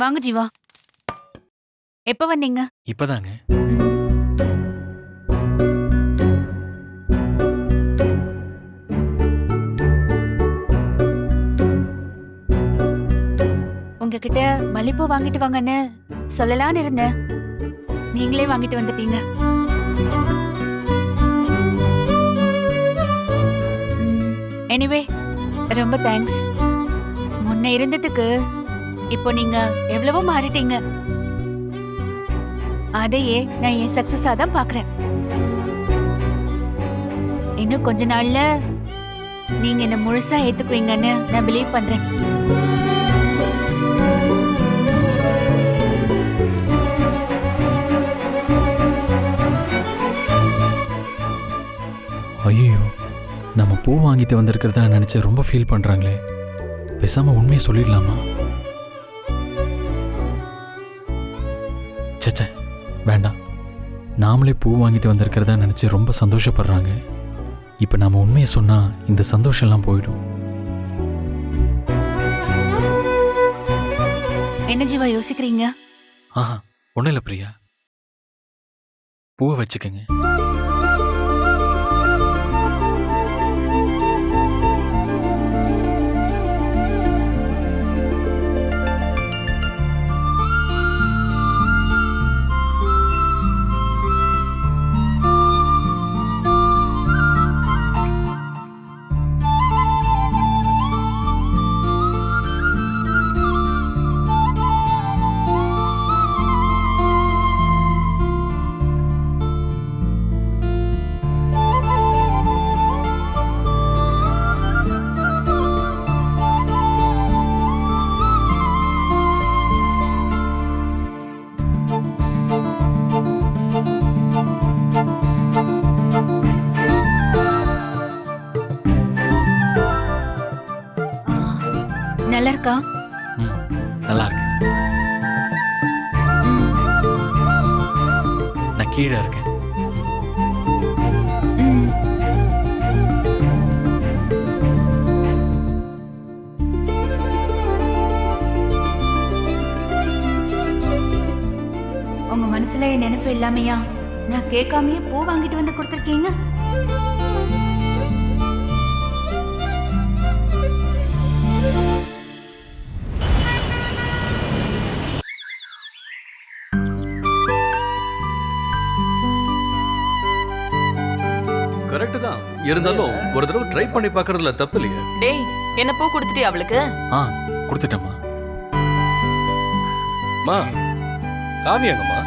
வாங்க ஜீவா. எப்ப வந்தீங்க? இப்பதாங்க. உங்ககிட்ட மல்லிப்பூ வாங்கிட்டு வாங்கன்னு சொல்லலாம்னு இருந்தேன். நீங்களே வாங்கிட்டு வந்துட்டீங்க. எனிவே ரொம்ப தேங்க்ஸ் முன்ன இருந்ததுக்கு இப்போ நீங்க எவ்வளவோ மாறிட்டீங்க. அதையே நான் என் சக்சஸா தான் பாக்குறேன் இன்னும் கொஞ்ச நாள்ல நீங்க என்ன முழுசா ஏத்துக்குவீங்கன்னு நான் பிலீவ் பண்றேன். ஐயோ நம்ம பூ வாங்கிட்டு வந்திருக்கிறதா நினைச்சு ரொம்ப ஃபீல் பண்றாங்களே. பேசாம உண்மையை சொல்லிடலாமா? சச்சே வேண்டாம். நாமளே பூ வாங்கிட்டு வந்திருக்கிறதா நினைச்சு ரொம்ப சந்தோஷப்படுறாங்க. இப்போ நாம உண்மையை சொன்னா இந்த சந்தோஷம்லாம் போயிடும். என்ன ஜீவா யோசிக்கிறீங்க? ஆஹா ஒன்றும் இல்லை பிரியா. பூவை வச்சுக்கோங்க. கீழே இருக்கேன். உங்க மனசுல என் நினைப்பு இல்லாமையா? நான் கேட்காமயே பூ வாங்கிட்டு வந்து கொடுத்துருக்கீங்க? இருந்தாலும் ஒரு தடவை ட்ரை பண்ணி பார்க்கறதுல தப்பு இல்லையே. டேய் என்ன பூ கொடுத்துட்டியா அவளுக்கு? ஆ கொடுத்துட்டேம்மா. மா காவியாங்கம்மா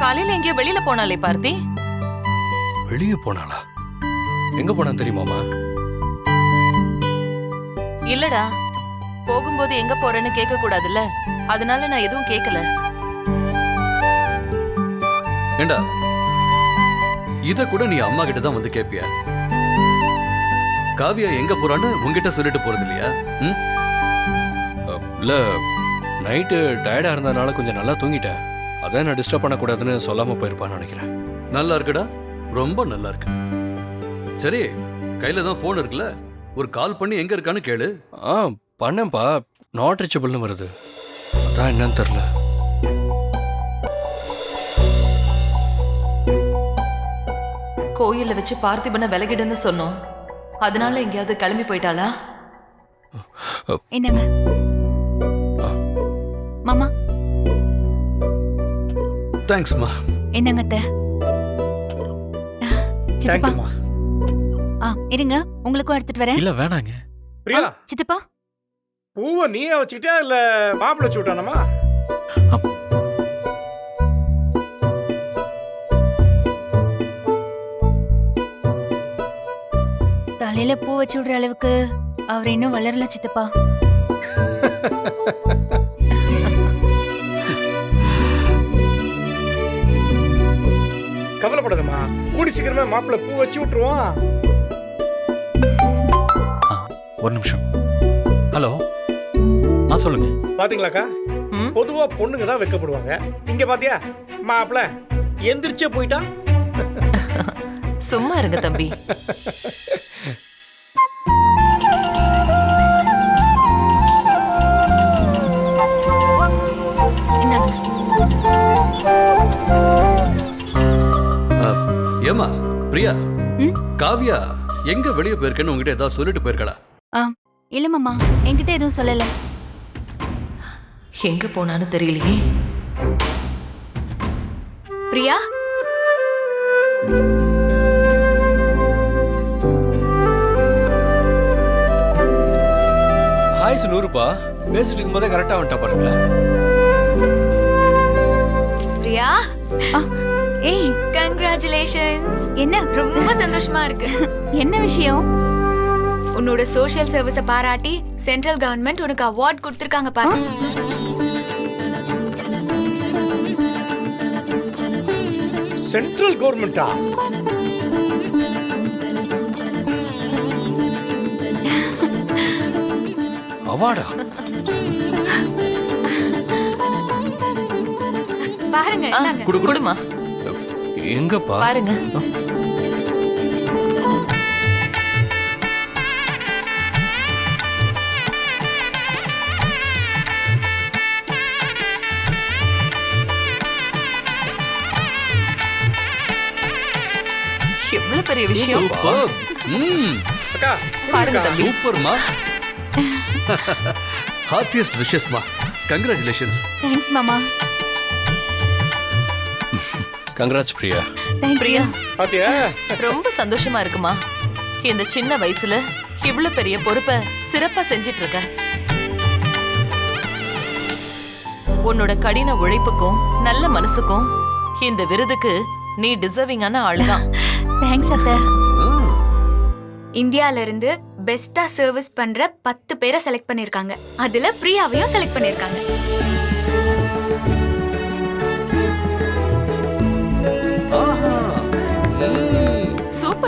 காலையில எங்கேயோ வெளியில போனாலே பார்த்தி வெளியே போனாளா? எங்க போனான்னு தெரியுமாமா இல்லடா போகும்போது எங்க போறேன்னு கேட்க கூடாதுல்ல. அதனால நான் எதுவும் கேட்கல. ஏண்டா இத கூட நீ அம்மா கிட்ட தான் வந்து கேப்பியா? காவியா எங்க போறான்னு உன்கிட்ட சொல்லிட்டு போறது இல்லையா? ம்? இல்ல நைட்டு டயர்டா இருந்ததுனால கொஞ்சம் நல்லா தூங்கிட்டேன். அதான் நான் டிஸ்டர்ப் பண்ணக்கூடாதுன்னு சொல்லாம போயிருப்பான்னு நினைக்கிறேன். நல்லா இருக்குடா. ரொம்ப நல்லா இருக்கு. சரி கையில தான் போன் இருக்குல்ல? ஒரு கால் பண்ணி எங்க இருக்கான்னு கேளு. ஆ பண்ணேன்ப்பா. நாட் ரீச்சபிள்னு வருது. அதான் என்னன்னு தெரில கோயில்ல வச்சு பார்த்திபனை விலகிடுன்னு சொன்னோம். அதனால எங்கேயாவது கிளம்பி போயிட்டாளா? என்னங்க? மாமா? தேங்க்ஸ்மா என்னங்க அத்தை? சித்தப்பா. ஆ இருங்க. உங்களுக்கும் எடுத்துட்டு வரேன். இல்லை வேணாங்க. பிரியா? சித்தப்பா. பூவை நீயே வச்சுக்கிட்டியா இல்ல மாப்பிள்ளை வச்சு விட்டானமா? தலையில பூ வச்சு விடுற அளவுக்கு அவர் இன்னும் வளரல சித்தப்பா. கவலைப்படாதம்மா. கூடி சீக்கிரமே மாப்பிள்ளை பூ வச்சு விட்டுருவான் ஆ ஒரு நிமிஷம். ஹலோ. ஆ சொல்லுங்க. பாத்தீங்களாக்கா? பொதுவா பொண்ணுங்க தான் வைக்கப்படுவாங்க. இங்க பாத்தியா? மாப்பிள்ளை எந்திரிச்சே போயிட்டா? சும்மா இருங்க தம்பி. காவியா எங்க வெளியே போயிருக்கேன்னு உங்ககிட்ட ஏதாவது சொல்லிட்டு போயிருக்கலா? இல்ல மாமா என்கிட்ட எதுவும் சொல்லல. எங்க போனான்னு தெரியலையே. பிரியா? ஆயுசு நூறுப்பா பேசிட்டு இருக்கும்போதே கரெக்டாக வந்துட்டா பாருங்களேன். பிரியா? ஏய். கங்க்ராச்சுலேஷன்ஸ் என்ன? ரொம்ப சந்தோஷமா இருக்கு. என்ன விஷயம்? உன்னோட சோஷியல் சர்வீஸ பாராட்டி சென்ட்ரல் கவர்மெண்ட் உனக்கு அவார்ட் கொடுத்திருக்காங்க பாரு. சென்ட்ரல் கவர்மெண்டா அவார்டா? பாருங்க. குடுமா? எங்கப்பா? பாருங்க. எவ்வளவு பெரிய விஷயம்? சூப்பர். ம். அக்கா பாருங்க. தம்பி. சூப்பர்மா ஹார்டியஸ்ட் விஷஸ்மா கங்க்ராச்சுலேஷன்ஸ் தேங்க்ஸ் மாமா. கங்க்ராட்ஸ் பிரியா பிரியா பாத்தியா? ரொம்ப சந்தோஷமா இருக்குமா? இந்த சின்ன வயசுல இவ்வளவு பெரிய பொறுப்பை சிறப்பா செஞ்சிட்டு இருக்க உன்னோட கடின உழைப்புக்கும் நல்ல மனசுக்கும் இந்த விருதுக்கு நீ டிசர்விங்கான ஆளுதான். தேங்க்ஸ் அத்தை. இந்தியால இருந்து பெஸ்டா சர்வீஸ் பண்ற பத்து பேரை செலக்ட் பண்ணிருக்காங்க அதுல பிரியாவையும் செலக்ட் பண்ணிருக்காங்க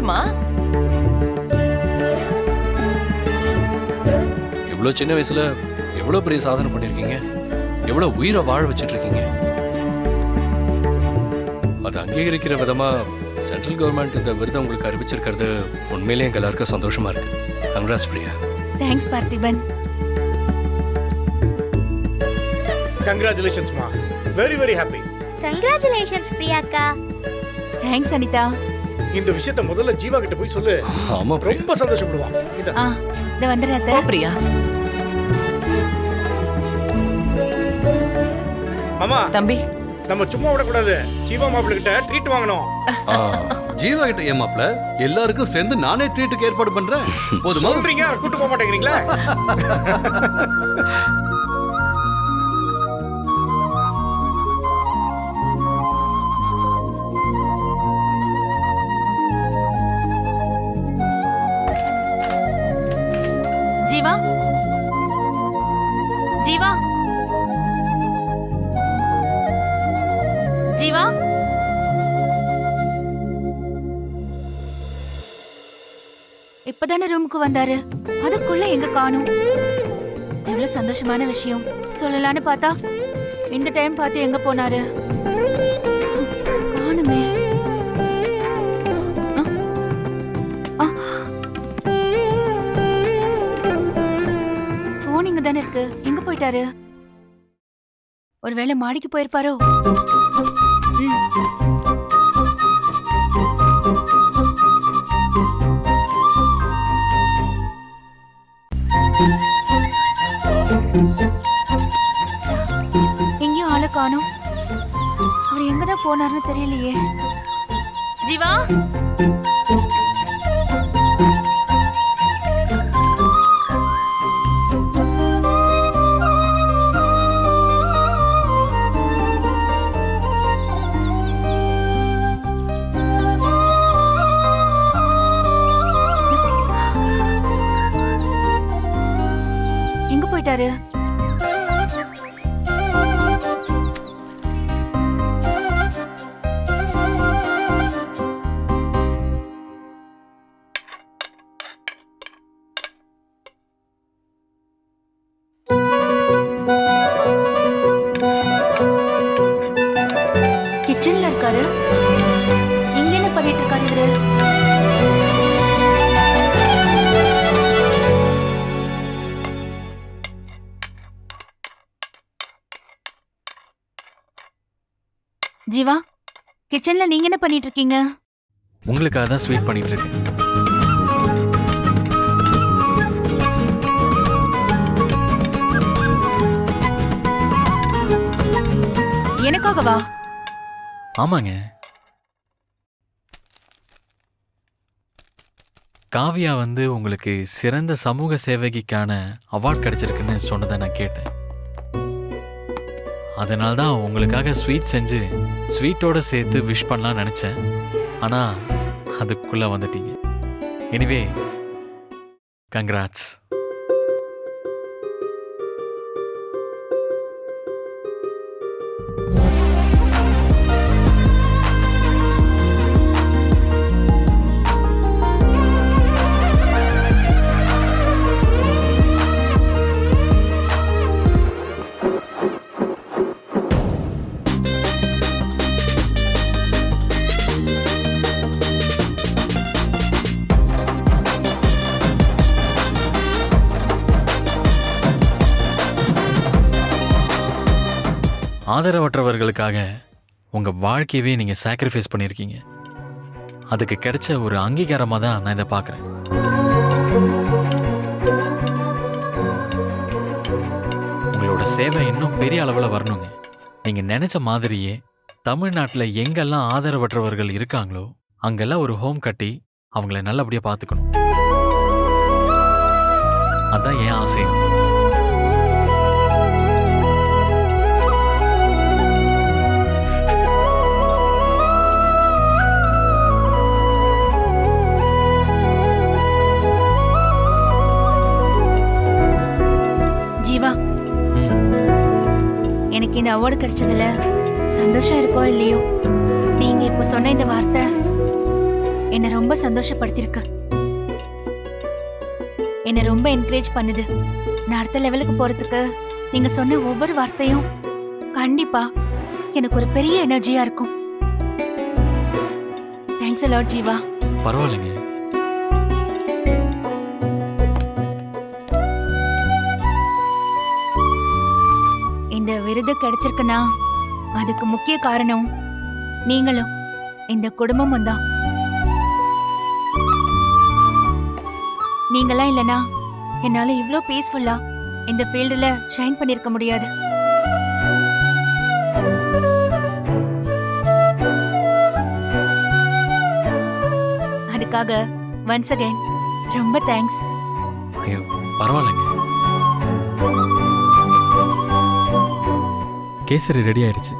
சூப்பர்மா இவ்வளோ சின்ன வயசுல எவ்வளோ பெரிய சாதனை பண்ணியிருக்கீங்க எவ்வளோ உயிரை வாழ வச்சிட்டு இருக்கீங்க அது அங்கீகரிக்கிற விதமா சென்ட்ரல் கவர்மெண்ட் இந்த விருதை உங்களுக்கு அறிவிச்சிருக்கிறது உண்மையிலேயே எங்க எல்லாருக்கும் சந்தோஷமா இருக்கு. கங்க்ராட்ஸ் பிரியா. தேங்க்ஸ் பார்த்திபன். கங்க்ராச்சுலேஷன்ஸ்மா வெரி வெரி ஹாப்பி கங்க்ராச்சுலேஷன்ஸ் பிரியாக்கா தேங்க்ஸ் அனிதா இந்த விஷயத்த முதல்ல ஜீவா கிட்ட போய் சொல்லு. ஆமா ரொம்ப சந்தோஷப்படுவான் இதா இந்த வந்துடுறேன் ஓ பிரியா. மாமா தம்பி. நம்ம சும்மா விடக்கூடாது. ஜீவா மாப்பிள்ள கிட்ட ட்ரீட் வாங்கணும். ஜீவா கிட்ட ஏமாப்ல எல்லாருக்கும் சேர்ந்து நானே ட்ரீட்டுக்கு ஏற்பாடு பண்றேன். போதுமா? சொல்றீங்க கூட்டு போக மாட்டேங்கிறீங்களா? ரூமுக்கு வந்தாரு. அதுக்குள்ள எங்க காணும்? எவ்வளவு சந்தோஷமான விஷயம். சொல்லலான்னு பார்த்தா இந்த டைம் பார்த்து எங்க போனாரு? காணுமே. போன் இங்க தானே இருக்கு. எங்க போயிட்டாரு? ஒருவேளை மாடிக்கு போயிருப்பாரோ? போனார்னு தெரியலையே. ஜீவா? ஜீவா கிச்சன்ல நீங்க என்ன பண்ணிட்டு இருக்கீங்க உங்களுக்காக தான் ஸ்வீட் பண்ணிட்டு இருக்கேன் எனக்காகவா? ஆமாங்க. காவியா வந்து உங்களுக்கு சிறந்த சமூக சேவகிக்கான அவார்ட் கிடைச்சிருக்குன்னு சொன்னதை நான் கேட்டேன். அதனால தான் உங்களுக்காக ஸ்வீட் செஞ்சு ஸ்வீட்டோடு சேர்த்து விஷ் பண்ணலாம் நினச்சேன். ஆனால் அதுக்குள்ளே வந்துட்டீங்க. எனிவே கங்க்ராட்ஸ் ஆதரவற்றவர்களுக்காக உங்கள் வாழ்க்கையவே நீங்கள் சாக்ரிஃபைஸ் பண்ணியிருக்கீங்க. அதுக்கு கிடைச்ச ஒரு அங்கீகாரமாக தான் நான் இதை பார்க்குறேன். உங்களோட சேவை இன்னும் பெரிய அளவில் வரணுங்க. நீங்கள் நினச்ச மாதிரியே தமிழ்நாட்டில் எங்கெல்லாம் ஆதரவற்றவர்கள் இருக்காங்களோ அங்கெல்லாம் ஒரு ஹோம் கட்டி அவங்கள நல்லபடியாக பார்த்துக்கணும். அதான் என் ஆசையும் இந்த அவார்டு கிடைச்சதுல சந்தோஷம் இருக்கோ இல்லையோ? நீங்க இப்ப சொன்ன இந்த வார்த்தை என்னை ரொம்ப சந்தோஷப்படுத்திருக்கு என்னை ரொம்ப என்கரேஜ் பண்ணுது. நான் அடுத்த லெவலுக்கு போறதுக்கு நீங்க சொன்ன ஒவ்வொரு வார்த்தையும் கண்டிப்பா எனக்கு ஒரு பெரிய எனர்ஜியா இருக்கும். Thanks a lot Jeeva. பரவாயில்லைங்க. விருது கிடைச்சிருக்குன்னா அதுக்கு முக்கிய காரணம் நீங்களும் இந்த குடும்பமும் தான். நீங்களா இல்லனா என்னால இவ்ளோ பீஸ்ஃபுல்லா இந்த ஃபீல்டுல ஷைன் பண்ணிருக்க முடியாது. அதுக்காக ஒன்ஸ் அகைன் ரொம்ப தேங்க்ஸ் ஐயோ பரவாயில்லைங்க. கேசரி ரெடி ஆயிடுச்சு.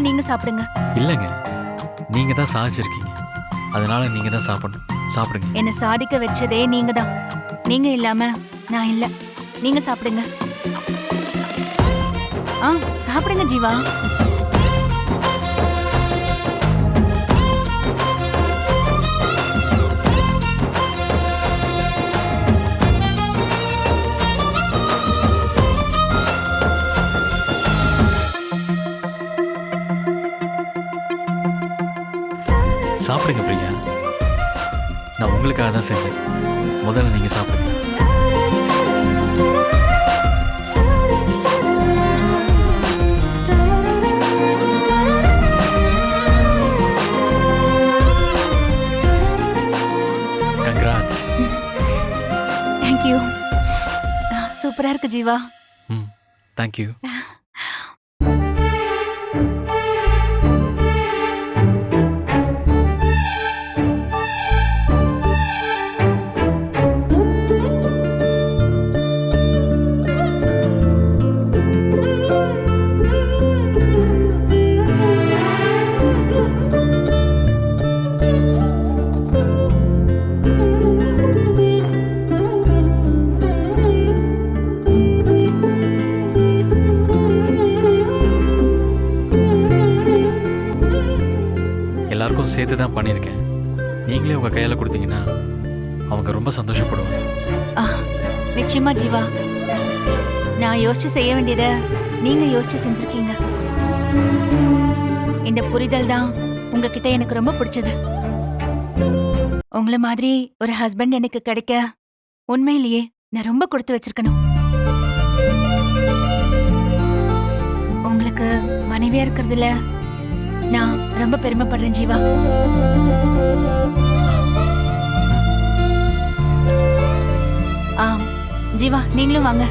முதல்ல நீங்க சாப்பிடுங்க. இல்லைங்க. நீங்க தான் சாதிச்சிருக்கீங்க. அதனால நீங்க தான் சாப்பிடணும். சாப்பிடுங்க. என்னை சாதிக்க வச்சதே நீங்க தான். நீங்க இல்லாம நான் இல்ல. நீங்க சாப்பிடுங்க. ஆ சாப்பிடுங்க ஜீவா. சாப்பிடுங்க பிரியா நான் உங்களுக்காக தான் செஞ்சேன். முதல்ல நீங்க சாப்பிடுங்க. கங்க்ராட்ஸ் தேங்க்யூ சூப்பரா இருக்கு ஜீவா. ம் தேங்க்யூ சேர்த்து தான் பண்ணியிருக்கேன். நீங்களே உங்கள் கையில் கொடுத்தீங்கன்னா அவங்க ரொம்ப சந்தோஷப்படுவாங்க. ஆ, நிச்சயமா ஜீவா. நான் யோசிச்சு செய்ய வேண்டியதை நீங்க யோசிச்சு செஞ்சிருக்கீங்க. இந்த புரிதல் தான் உங்ககிட்ட எனக்கு ரொம்ப பிடிச்சது. உங்களை மாதிரி ஒரு ஹஸ்பண்ட் எனக்கு கிடைக்க உண்மையிலேயே நான் ரொம்ப கொடுத்து வச்சிருக்கணும். உங்களுக்கு மனைவியா இருக்கிறதுல நான் ரொம்ப பெருமைப்படுறேன் ஜீவா. ஆ ஜீவா நீங்களும் வாங்க.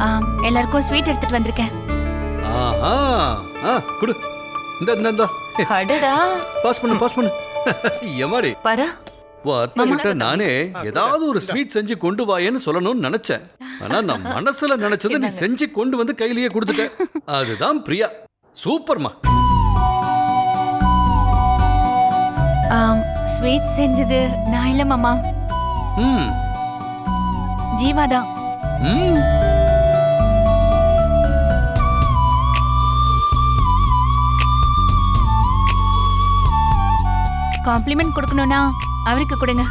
எல்லாருக்கும் ஸ்வீட் எடுத்துட்டு வந்திருக்கேன். ஆஹா ஆ குடு. இந்த இந்த இந்த. அடடா. பாஸ் பண்ணு பாஸ் பண்ணு. எமாடி பரா. உன் அத்தை கிட்ட நானே ஏதாவது ஒரு ஸ்வீட் செஞ்சு கொண்டு வாயேன்னு சொல்லணும்னு நினைச்சேன். ஆனா நான் மனசுல நினைச்சதை நீ செஞ்சு கொண்டு வந்து கையிலேயே கொடுத்துட்ட. அதுதான் பிரியா. சூப்பர்மா. ஸ்வீட் செஞ்சது நான் இல்ல மாமா. ம். ஜீவா தான் ம். காம்ப்ளிமெண்ட் கொடுக்கணும்னா அவருக்கு கொடுங்க.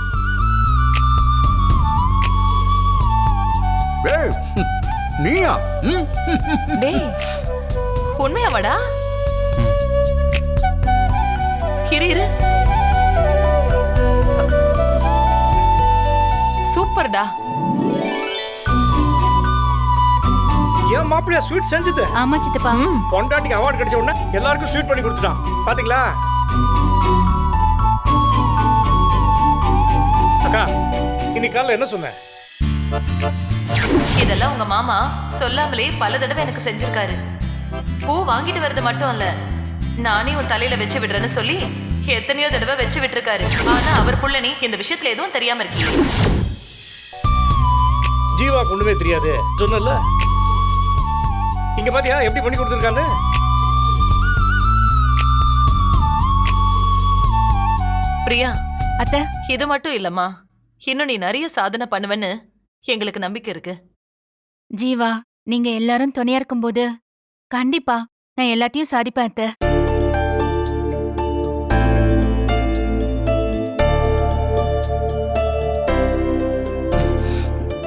நீயா? ம். டேய் உண்மையாவாடா. இரு இரு. சூப்பர்டா. ஏன் மாப்பிள்ளையா ஸ்வீட் செஞ்சது. ஆமா சித்தப்பா. பொண்டாட்டிக்கு அவார்டு கிடைச்ச உடனே எல்லாருக்கும் ஸ்வீட் பண்ணி கொடுத்துட்டான். பாத்தீங்களா? இன்னைக்கு காலைல என்ன சொன்னேன் இதெல்லாம் உங்க மாமா சொல்லாமலே பல தடவை எனக்கு செஞ்சிருக்காரு. பூ வாங்கிட்டு வர்றது மட்டும் இல்ல நானே உன் தலையில வச்சு விடுறேன்னு சொல்லி எத்தனையோ தடவை வச்சு விட்டுருக்காரு. ஆனா அவர் புள்ள நீ இந்த விஷயத்துல எதுவும் தெரியாம இருக்கீங்க ஜீவாக்கு ஒண்ணுமே தெரியாது. சொன்னல இங்க பாத்தியா எப்படி பண்ணி கொடுத்துருக்கான்னு? பிரியா அத்தை இது மட்டும் இல்லம்மா. இன்னும் நீ நிறைய சாதனை பண்ணுவேன்னு எங்களுக்கு நம்பிக்கை இருக்கு. ஜீவா நீங்க எல்லாரும் துணையா இருக்கும்போது கண்டிப்பா நான் எல்லாத்தையும் சாதிப்பேன் அத்தை.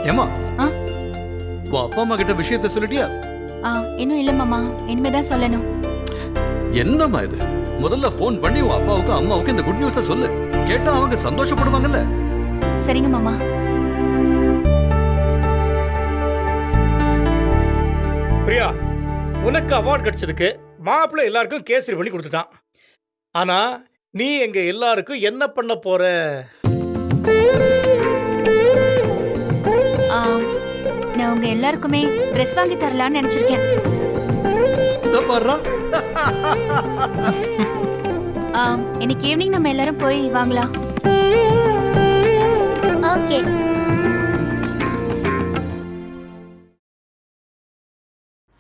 ஏமா ஆ? உன் அப்பா அம்மா கிட்ட விஷயத்த சொல்லிட்டியா? ஆ இன்னும் இல்ல மாமா. இனிமேதான் சொல்லணும். என்னம்மா இது? முதல்ல ஃபோன் பண்ணி உன் அப்பாவுக்கும் அம்மாவுக்கும் இந்த குட் நியூஸ சொல்லு. கேட்டா அவங்க சந்தோஷப்படுவாங்கல்ல. சரிங்க மாமா. பிரியா உனக்கு அவார்டு கிடைச்சதுக்கு மாப்பிள்ளை எல்லாருக்கும் கேசரி பண்ணி கொடுத்துட்டான். ஆனா நீ எங்க எல்லாருக்கும் என்ன பண்ண போற? நான் உங்க எல்லாருக்குமே ட்ரெஸ் வாங்கி தரலாம்னு நினைச்சிருக்கேன். இன்னைக்கு ஈவினிங் நம்ம எல்லாரும் போய் வாங்கலாம். ஓகே.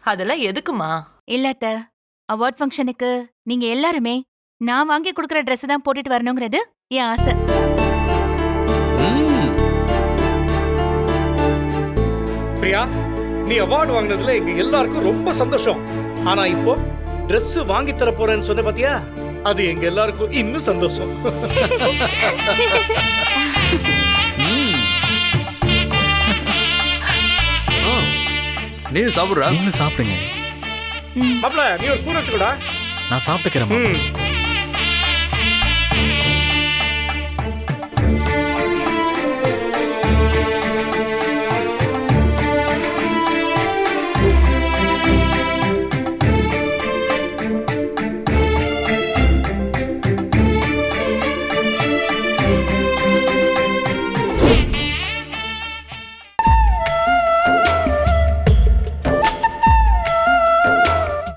அதெல்லாம் எதுக்குமா? இல்ல அத்தை. அவார்ட் ஃபங்க்ஷனுக்கு நீங்க எல்லாருமே நான் வாங்கி கொடுக்குற Dress தான் போட்டுட்டு வரணுங்கிறது என் ஆசை. பிரியா நீ அவார்டு வாங்கினதுல எங்க எல்லாருக்கும் ரொம்ப சந்தோஷம். ஆனா இப்போ Dress வாங்கி தர போறேன்னு சொன்ன பாத்தியா? அது எங்க எல்லாருக்கும் இன்னும் சந்தோஷம். நீ சாப்பிடுறா? நீங்களும் சாப்பிடுங்க. ம் மாப்பிள்ள நீ ஒரு ஸ்பூன் எடுத்துக்கூடா. நான் சாப்பிட்டுக்கிறேன்